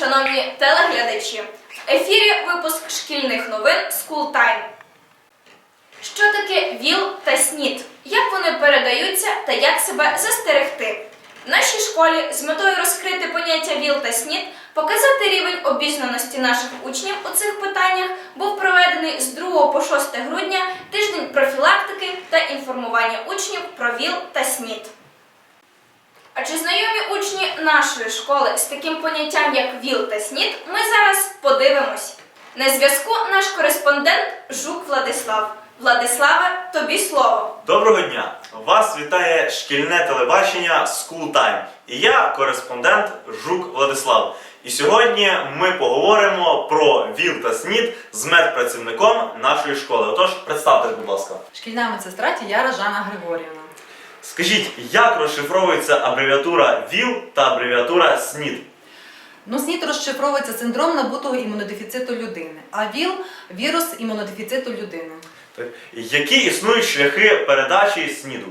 Шановні телеглядачі! В ефірі випуск шкільних новин Time. Що таке ВІЛ та СНІД? Як вони передаються та як себе застерегти? В нашій школі з метою розкрити поняття ВІЛ та СНІД, показати рівень обізнаності наших учнів у цих питаннях був проведений з 2 по 6 грудня тиждень профілактики та інформування учнів про ВІЛ та СНІД. А чи знайомі учні нашої школи з таким поняттям, як ВІЛ та СНІД, ми зараз подивимось. На зв'язку наш кореспондент Жук Владислав. Владиславе, тобі слово. Доброго дня! Вас вітає шкільне телебачення School Time. І я кореспондент Жук Владислав. І сьогодні ми поговоримо про ВІЛ та СНІД з медпрацівником нашої школи. Отож, представтесь, будь ласка. Шкільна медсестра Тіяра Жанна Григорівна. Скажіть, як розшифровується абревіатура ВІЛ та абревіатура СНІД? Ну, СНІД розшифровується синдром набутого імунодефіциту людини, а ВІЛ вірус імунодефіциту людини. Так. Які існують шляхи передачі СНІДу?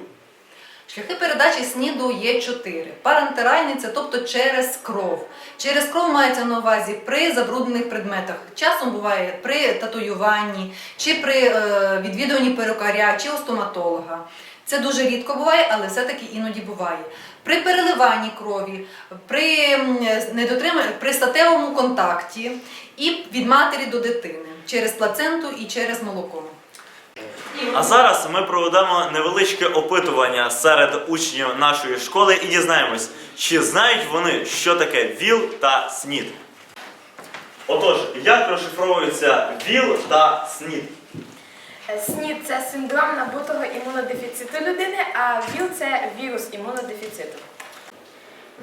Шляхи передачі СНІДу є чотири. Парентеральний це тобто через кров. Через кров мається на увазі при забруднених предметах. Часом буває при татуюванні, чи при е, відвідуванні перукаря, чи у стоматолога. Це дуже рідко буває, але все-таки іноді буває. При переливанні крові, при при статевому контакті і від матері до дитини через плаценту і через молоко. А зараз ми проведемо невеличке опитування серед учнів нашої школи і дізнаємось, чи знають вони, що таке ВІЛ та СНІД. Отож, як розшифровується ВІЛ та СНІД? СНІД це синдром набутого імунодефіциту людини, а ВІЛ це вірус імунодефіциту.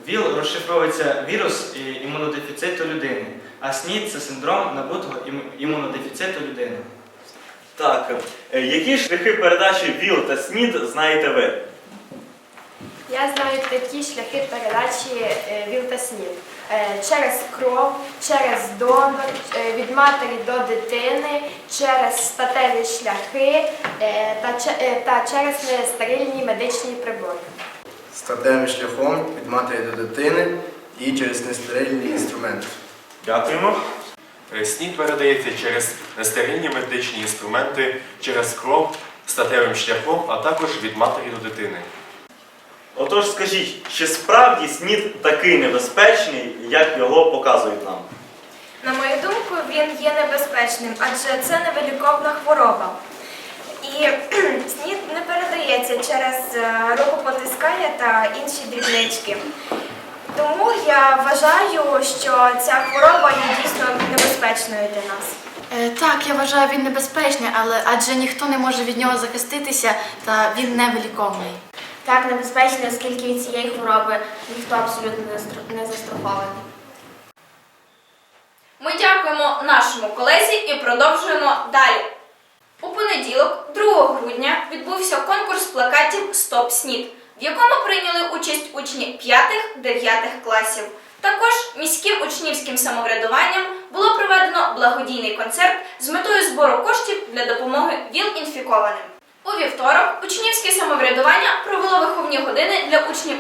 ВІЛ розшифровується вірус імунодефіциту людини, а СНІД це синдром набутого імунодефіциту людини. Так, е, які шляхи передачі ВІЛ та СНІД знаєте ви? Я знаю такі шляхи передачі е, ВІЛ та СНІД. Е, Через кров, через донор, е, від матері до дитини, через статеві шляхи е, та е, та через нестерильні медичні прибори. статевим шляхом від матері до дитини і через нестерильні інструменти. Дякуємо. СНІД передається через нестерильні медичні інструменти, через кров, статевим шляхом, а також від матері до дитини. Отож, скажіть, чи справді СНІД такий небезпечний, як його показують нам? Він є небезпечним, адже це невиліковна хвороба. І снід не передається через е, рукопотискання та інші дрібнички. Тому я вважаю, що ця хвороба є дійсно небезпечною для нас. Е, Так, я вважаю, він небезпечний, але адже ніхто не може від нього захиститися, та він невиліковний. Так небезпечно, оскільки від цієї хвороби ніхто абсолютно не застрахований. Дякуємо нашому колезі і продовжуємо далі. У понеділок, 2 грудня, відбувся конкурс плакатів Стоп СНІД, в якому прийняли участь учні 5-9 класів. Також міським учнівським самоврядуванням було проведено благодійний концерт з метою збору коштів для допомоги ВІЛ-інфікованим. У вівторок учнівське самоврядування провело виховні години для учнів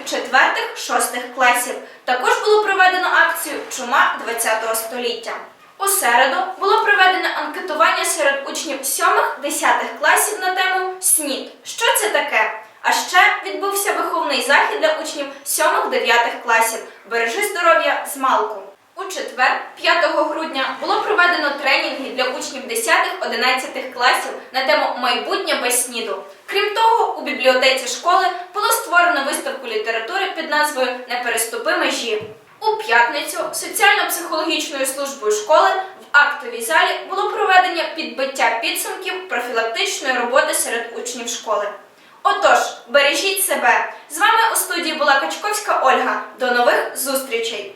4-6 класів. Також було проведено акцію Чума 20-го століття. У середу було проведено анкетування серед учнів 7-10 класів на тему СНІД. Що це таке? А ще відбувся виховний захід для учнів 7-9 класів Бережи здоров'я з малку. У четвер, 5 грудня, було проведено тренінги для учнів 10-11 класів на тему майбутнє без сніду. Крім того, у бібліотеці школи було створено виставку літератури під назвою Не переступи межі. У п'ятницю соціально-психологічною службою школи в актовій залі було проведення підбиття підсумків профілактичної роботи серед учнів школи. Отож, бережіть себе. З вами у студії була Качковська Ольга. До нових зустрічей!